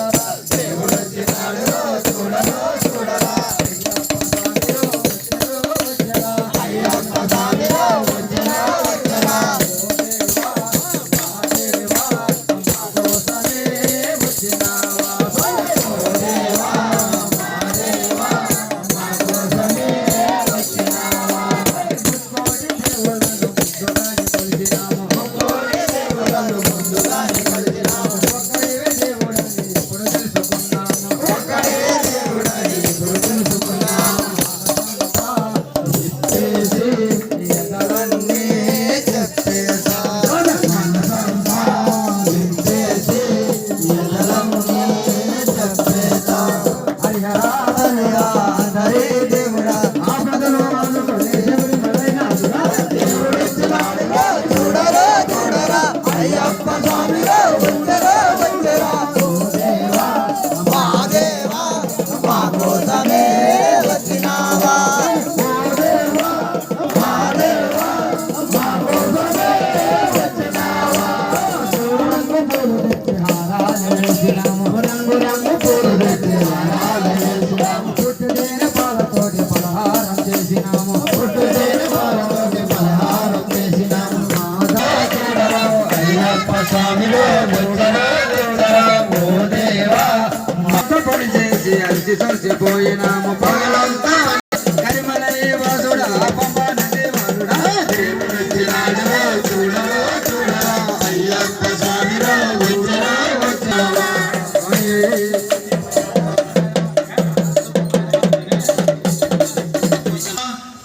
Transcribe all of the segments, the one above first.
Bye. తడిసిపోయినాము పగలంతా కరిమలై వాసుడా పంప నది చూడవో చూడవా. అయ్యప్ప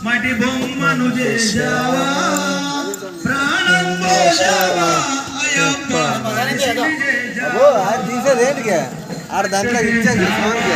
మటి బొమ్మను చేశావా? ప్రాణం అయ్యప్ప తీసేది ఏంటికి? ఆడ దాంట్లో స్వామికి.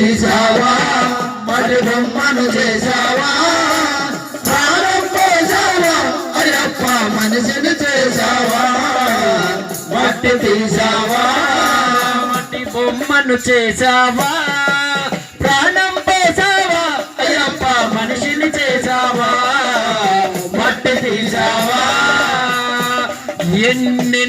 తీసావా మట్టి బొమ్మను చేసావా ప్రాణం పోసావా అయ్యప్ప మనిషిని చేసావా మట్టి తీసావా మట్టి బొమ్మను చేసావా ప్రాణం పోసావా అయ్యప్ప మనిషిని చేసావా మట్టి తీసావా ఎన్ని